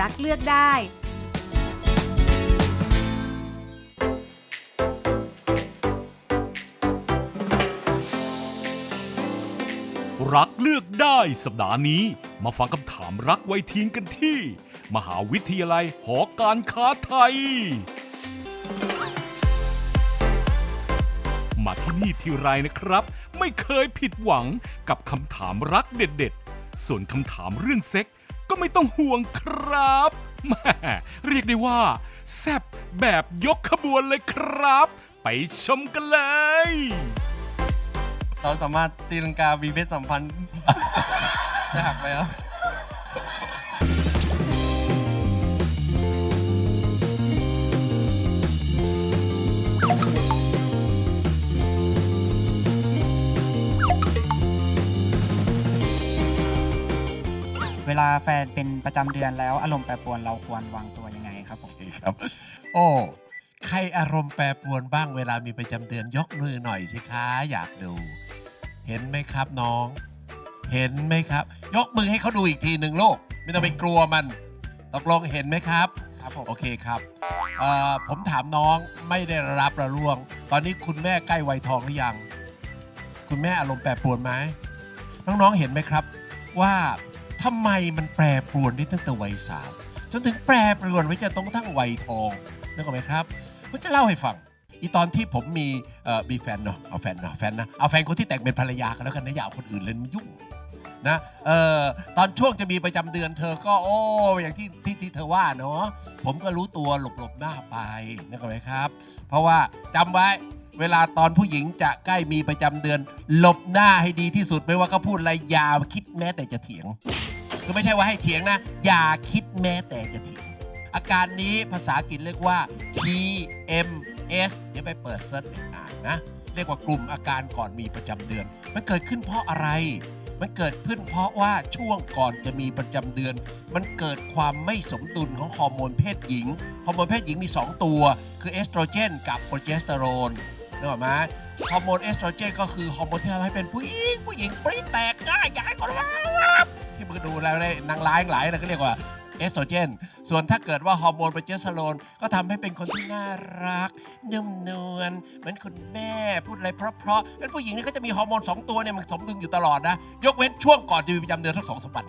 รักเลือกได้ รักเลือกได้สัปดาห์นี้ มาฟังคำถามรักไวยทีนกันที่ มหาวิทยาลัยหอการค้าไทย มาที่นี่ทีไรนะครับ ไม่เคยผิดหวังกับคำถามรักเด็ดๆ ส่วนคำถามเรื่องเซ็ก ก็ไม่ต้องห่วงครับแม่เรียกได้ว่า แซบแบบยกขบวนเลยครับ ไปชมกันเลย เราสามารถตีลังกามีเพศสัมพันธ์ได้หักไหมครับ แฟนเป็นประจำเดือนแล้วอารมณ์แปรปรวนเราควรวางตัวยังไงครับผมโอเคครับ โอ้ใครอารมณ์แปรปรวนบ้างเวลามีประจำเดือนยกมือหน่อยสิคะอยากดู เห็นไหมครับน้อง เห็นไหมครับ ยกมือให้เขาดูอีกทีหนึ่งลูกไม่ต้องไปกลัวมันตกลงเห็นไหมครับ ครับผม โอเคครับเอ่อผมถามน้องไม่ได้รับระล่วง ตอนนี้คุณแม่ใกล้วัยทองหรือยัง คุณแม่อารมณ์แปรปรวนไหมน้องๆเห็นไหมครับ ว่า ทำไมมันแปรปรวนได้ตั้งแต่วัยสาวจนถึงแปรปรวนไว้จะต้องทั้งวัยทองนึกออกไหมครับผมจะเล่าให้ฟัง อีตอนที่ผมมีเอ่อมีแฟนเนาะเอาแฟนเนาะแฟนนะเอาแฟนคนที่แต่งเป็นภรรยากันแล้วกันนะอย่าเอาคนอื่นเลยมันยุ่งนะเอ่อตอนช่วงจะมีประจำเดือนเธอก็โอ้อย่างที่ที่ที่เธอว่าเนาะผมก็รู้ตัวหลบหลบหน้าไปนึกออกไหมครับ เพราะว่าจำไว้เวลาตอนผู้หญิงจะใกล้มีประจำเดือน หลบหน้าให้ดีที่สุดไม่ว่าเขาพูดอะไรย่าคิดแม้แต่จะเถียง คือไม่ใช่ว่าให้เถียงนะ อย่าคิดแม้แต่จะเถียง อาการนี้ภาษาอังกฤษเรียกว่า PMS เดี๋ยวไปเปิดเซิร์ชอ่านนะ เรียกว่ากลุ่มอาการก่อนมีประจำเดือน มันเกิดขึ้นเพราะอะไร มันเกิดขึ้นเพราะว่าช่วงก่อนจะมีประจำเดือน มันเกิดความไม่สมดุลของฮอร์โมนเพศหญิง ฮอร์โมนเพศหญิงมี 2 ตัว คือเอสโตรเจนกับโปรเจสเตอโรนนึกออกไหมฮอร์โมนเอสโตรเจนก็คือฮอร์โมนที่ทำให้เป็นผู้หญิง ผู้หญิงปรี๊ดแตกง่ายอยากให้คนรัก ที่มึงดูแล้วได้นางร้ายหลายนะก็เรียกว่าเอสโตรเจน ส่วนถ้าเกิดว่าฮอร์โมนโปรเจสเตอโรนก็ทำให้เป็นคนที่น่ารักนุ่มนวลเหมือนคุณแม่พูดอะไรเพราะๆเป็นผู้หญิงนี่ก็จะมีฮอร์โมน 2 ตัวเนี่ยมันสมดุลอยู่ตลอดนะ ยกเว้นช่วงก่อนจะมีประจำเดือนทั้งสองสมวัน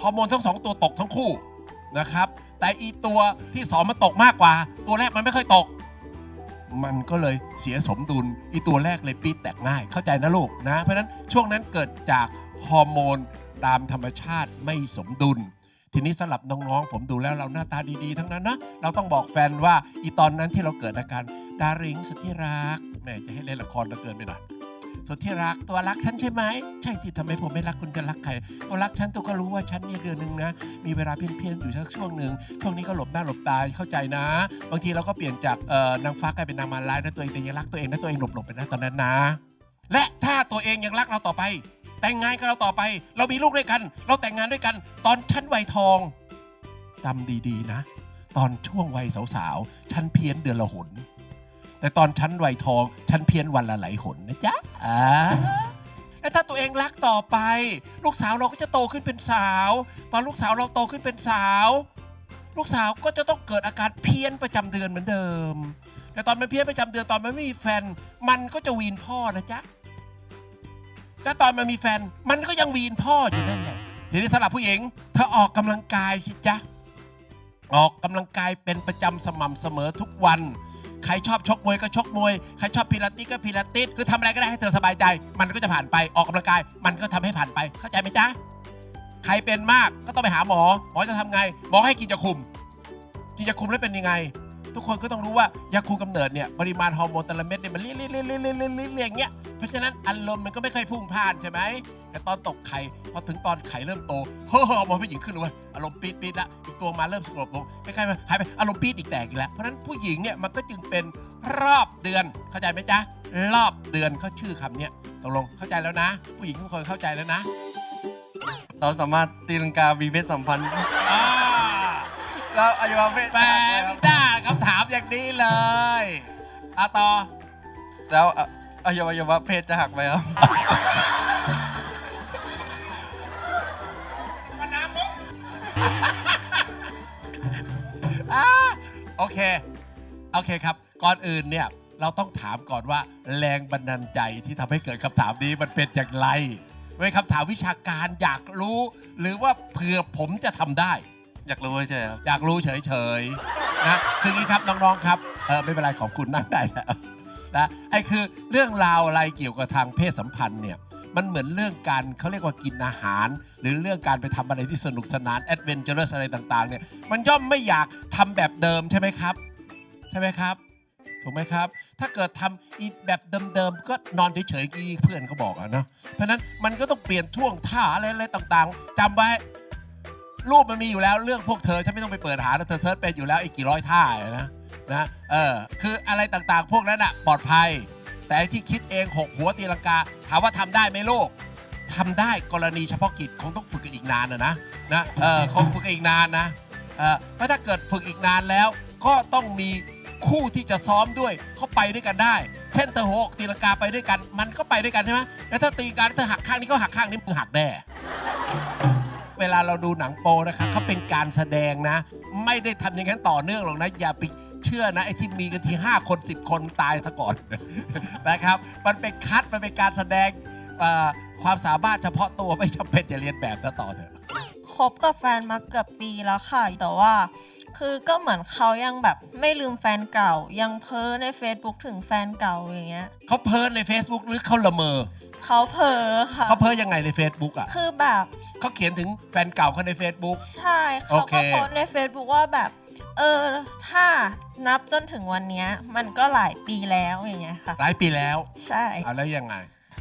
ฮอร์โมนทั้งสองตัวตกทั้งคู่นะครับ แต่อีตัวที่สองมันตกมากกว่า ตัวแรกมันไม่ค่อยตก มันก็เลยเสียสมดุล อีตัวแรกเลยปีดแตกง่าย เข้าใจนะลูกนะ เพราะฉะนั้นช่วงนั้นเกิดจากฮอร์โมน ตามธรรมชาติไม่สมดุล ทีนี้สำหรับน้องๆ ผมดูแล้วเราหน้าตาดีๆ ทั้งนั้นนะ เราต้องบอกแฟนว่าอีตอนนั้นที่เราเกิดอาการดาริงสุดที่รักแม่จะให้เล่นละครเราเกินไปหน่อยสุดที่รักตัวรักฉันใช่ไหมใช่สิทำไมผมไม่รักคุณจะรักใครตัวรักฉันตัวก็รู้ว่าฉันเนี่ยเดือนหนึ่งนะ มีเวลาเพี้ยนๆอยู่สักช่วงหนึ่งช่วงนี้ก็หลบหน้าหลบตาเข้าใจนะ บางทีเราก็เปลี่ยนจากนางฟ้ากลายเป็นนางมารายนะตัวเองแต่ยังรักตัวเองนะตัวเองหลบๆไปนะตอนนั้นนะ และถ้าตัวเองยังรักเราต่อไป แต่งงานกับเราต่อไป เรามีลูกด้วยกัน เราแต่งงานด้วยกัน ตอนชั้นวัยทองจำดีๆนะ ตอนช่วงวัยสาวๆฉันเพี้ยนเดือนละหน แต่ตอนชั้นวัยทองฉันเพี้ยนวันละหลายหนนะจ๊ะอ่าและถ้าตัวเองรักต่อไป ลูกสาวเราก็จะโตขึ้นเป็นสาว ตอนลูกสาวเราโตขึ้นเป็นสาว ลูกสาวก็จะต้องเกิดอาการเพี้ยนประจำเดือนเหมือนเดิม แต่ตอนมันเพี้ยนประจำเดือนตอนมันไม่มีแฟน มันก็จะวีนพ่อนะจ๊ะ แต่ตอนมันมีแฟน มันก็ยังวีนพ่ออยู่นั่นแหละทีนี้สำหรับผู้หญิงเธอออกกำลังกายสิจ๊ะ ออกกำลังกายเป็นประจำสม่ำเสมอทุกวัน ใครชอบชกมวยก็ชกมวย ใครชอบพิลาติสก็พิลาติส คือทำอะไรก็ได้ให้เธอสบายใจ มันก็จะผ่านไป ออกกำลังกาย มันก็ทำให้ผ่านไป เข้าใจไหมจ๊ะ ใครเป็นมากก็ต้องไปหาหมอ หมอจะทำไง หมอให้กินยาคุม กินยาคุมแล้วเป็นยังไง ทุกคนก็ต้องรู้ว่ายาคูกำเนิดเนี่ยปริมาณฮอร์โมนแต่ละเม็ดเนี่ยมันเลี้ยงเลี้ยงเลี้ยเลี่ยเลี้ยเลี่ยเลี่ยเงี้ยเพราะฉะนั้นอารมณ์มันก็ไม่เคยพุ่งพ่านใช่ไหมแต่ตอนตกไข่พอถึงตอนไข่เริ่มโตเฮ้อฮอร์โมนผู้หญิงขึ้นเลยอารมณ์ปี๊ดปี๊ดละอีกตัวมาเริ่มสงบลงคล้ายๆมาหายไปอารมณ์ปี๊ดอีกแตกอีกแล้วเพราะฉะนั้นผู้หญิงเนี่ยมันก็จึงเป็นรอบเดือนเข้าใจไหมจ๊ะรอบเดือนเขาชื่อคำเนี่ยตกลงเข้าใจแล้วนะ ผู้หญิงทุกคนเข้าใจแล้วนะ เราสามารถตีลังกามีเพศสัมพันธ์แล้วอายุเพศแปลไม่ได้างนี้เลยอะต่อ แล้วอะอวัยวะเพศจะหักไหมครับ มาน้ำมุกโอเค โอเคครับ ก่อนอื่นเนี่ย เราต้องถามก่อนว่าแรงบันดาลใจที่ทำให้เกิดคำถามนี้มันเป็นอย่างไรเป็นคำถามวิชาการอยากรู้ หรือว่าเผื่อผมจะทำได้ อยากรู้เฉยๆครับ อยากรู้เฉยๆนะคืออย่างนี้ครับน้องๆครับ เออไม่เป็นไรขอบคุณนั่งได้แล้วนะไอ้คือเรื่องราวอะไรเกี่ยวกับทางเพศสัมพันธ์เนี่ยมันเหมือนเรื่องการเขาเรียกว่ากินอาหาร หรือเรื่องการไปทำอะไรที่สนุกสนานแอดเวนเจอร์อะไรต่างๆเนี่ยมันย่อมไม่อยากทำแบบเดิมใช่ไหมครับ ใช่ไหมครับถูกไหมครับ ถ้าเกิดทำอีแบบเดิมๆก็นอนเฉยๆกี่เพื่อนเขาบอกอะเนาะเพราะนั้นมันก็ต้องเปลี่ยนท่วงท่าอะไรๆต่างๆจำไว้รูปมันมีอยู่แล้วเรื่องพวกเธอฉันไม่ต้องไปเปิดหาแล้วเธอเซิร์ชเป็นอยู่แล้วอีกกี่ร้อยท่าอะนะ นะเออคืออะไรต่างๆ พวกนั้นอะปลอดภัย แต่ที่คิดเองหกหัวตีลังกา ถามว่าทำได้ไหมลูกทำได้กรณีเฉพาะกิจคงต้องฝึกกันอีกนานนะนะนะเออคงฝึกอีกนานนะเออเพราะถ้าเกิดฝึกอีกนานแล้ว ก็ต้องมีคู่ที่จะซ้อมด้วยเขาไปด้วยกันได้ เช่นเธอหกตีลังกาไปด้วยกัน มันก็ไปด้วยกันใช่ไหมแล้วถ้าตีกันเธอหักข้างนี้ก็หักข้างนี้มึงหักแน่เวลาเราดูหนังโปนะคะเขาเป็นการแสดงนะ ไม่ได้ทำอย่างนั้นต่อเนื่องหรอกนะอย่าไป เชื่อนะไอ้ที่มีกันที5คน10 คนตายซะก่อนนะครับ มันเป็นคัดมันเป็นการแสดงเอ่อความสามารถเฉพาะตัวไม่จำเป็นอย่าเรียนแบบนะต่อเถอะคบกับแฟนมาเกือบปีแล้วค่ะแต่ว่า คือก็เหมือนเขายังแบบไม่ลืมแฟนเก่า ยังเพ้อใน Facebook ถึงแฟนเก่าอย่างเงี้ยเขาเพิร์นใน Facebook หรือเขาละเมอ เขาเพ้อค่ะ เขาเพิร์นยังไงใน Facebook อะคือแบบ เขาเขียนถึงแฟนเก่าเขาใน Facebook ใช่เขาโอเค ก็โพสต์ใน Facebook ว่าแบบ เออ ถ้านับจนถึงวันเนี้ย มันก็หลายปีแล้วอย่างเงี้ยค่ะ หลายปีแล้วใช่ เอาแล้วยังไง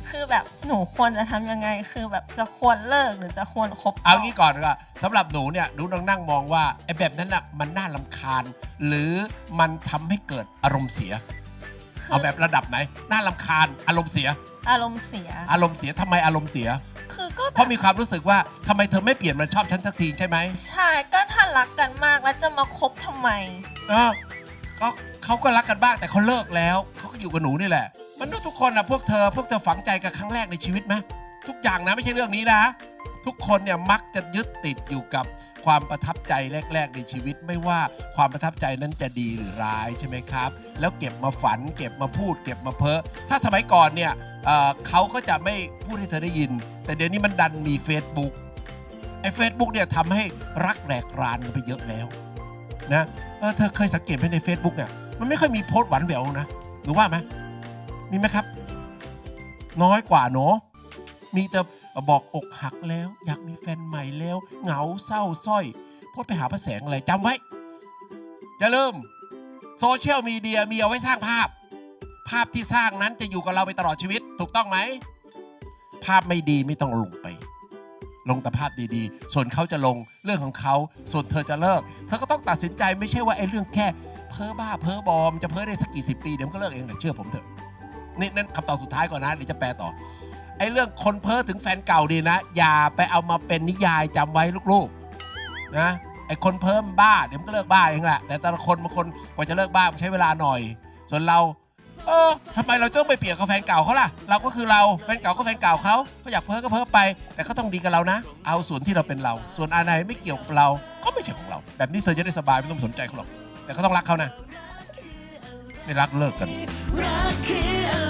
คือแบบหนูควรจะทำยังไง คือแบบจะควรเลิกหรือจะควรคบต่เอางี้ก่อนก็สำหรับหนูเนี่ยหนูต้องนั่งมองว่าไอ้แบบนั้นน่ะมันน่าลำคาญ หรือมันทำให้เกิดอารมณ์เสียคือ เอาแบบระดับไหน น่าลำคาญอารมณ์เสีย อารมณ์เสีย อารมณ์เสียทำไมอารมณ์เสีย คือก็เพแบบราะมีความรู้สึกว่าทำไมเธอไม่เปลี่ยนมันชอบฉันสักทีใช่ไหมใช่ก็ถ้ารักกันมากแล้วจะมาคบทำไม เออก็เขาก็รักกันบ้างแต่เขาเลิกแล้วเขาก็อยู่กับหนูนี่แหละมันทุกคนนะพวกเธอพวกเธอฝังใจกับครั้งแรกในชีวิตไหมทุกอย่างนะไม่ใช่เรื่องนี้นะ ทุกคนเนี่ยมักจะยึดติดอยู่กับความประทับใจแรก ๆ ในชีวิต ไม่ว่าความประทับใจนั้นจะดีหรือร้ายใช่ไหมครับ แล้วเก็บมาฝัน เก็บมาพูด เก็บมาเพ้อถ้าสมัยก่อนเนี่ยเเขาก็จะไม่พูดให้เธอได้ยิน แต่เดี๋ยวนี้มันดันมี Facebook ไอ้เฟซบุ๊กเนี่ยทำให้รักแหลกรานไปเยอะแล้วนะเออเธอเคยสังเกตไหมใน Facebook เนี่ยมันไม่ค่อยมีโพสต์หวานแหววนะหนูว่าไหมมีไหมครับ น้อยกว่าเนาะมีแต่ บอกอกหักแล้ว อยากมีแฟนใหม่แล้ว เหงาเศร้าสร้อยโพสไปหาพระแสงอะไรจำไว้ อย่าลืมโซเชียลมีเดียมีเอาไว้สร้างภาพ ภาพที่สร้างนั้นจะอยู่กับเราไปตลอดชีวิต ถูกต้องไหม ภาพไม่ดีไม่ต้องลงไป ลงแต่ภาพดีๆ ส่วนเขาจะลงเรื่องของเขา ส่วนเธอจะเลิก เธอก็ต้องตัดสินใจไม่ใช่ว่าไอ้เรื่องแค่ เพ้อบ้าเพ้อบอม จะเพ้อได้สักกี่สิบปีเดี๋ยวก็เลิกเองเลยเชื่อผมเถอะนี่นั่นคำตอบสุดท้ายก่อนนะเดี๋ยวจะแปลต่อ ไอ้เรื่องคนเพ้อถึงแฟนเก่าดีนะ อย่าไปเอามาเป็นนิยายจำไว้ลูกๆนะไอ้คนเพิ่มบ้าเดี๋ยวมันก็เลิกบ้าเองแหละแต่แต่ละคนบางคนกว่าจะเลิกบ้ามันใช้เวลาหน่อย ส่วนเราเออทำไมเราต้องไปเปลี่ยนกับแฟนเก่าเขาล่ะ เราก็คือเราแฟนเก่าก็แฟนเก่าเขาเขาอยากเพ้อก็เพ้อไป แต่เขาต้องดีกับเรานะ เอาส่วนที่เราเป็นเรา ส่วนอะไรไม่เกี่ยวกับเราก็ไม่ใช่ของเรา แบบนี้เธอจะได้สบายไม่ต้องสนใจเขาหรอกแต่ก็ต้องรักเขานะ ไม่รักเลิกกันรักคืออะไร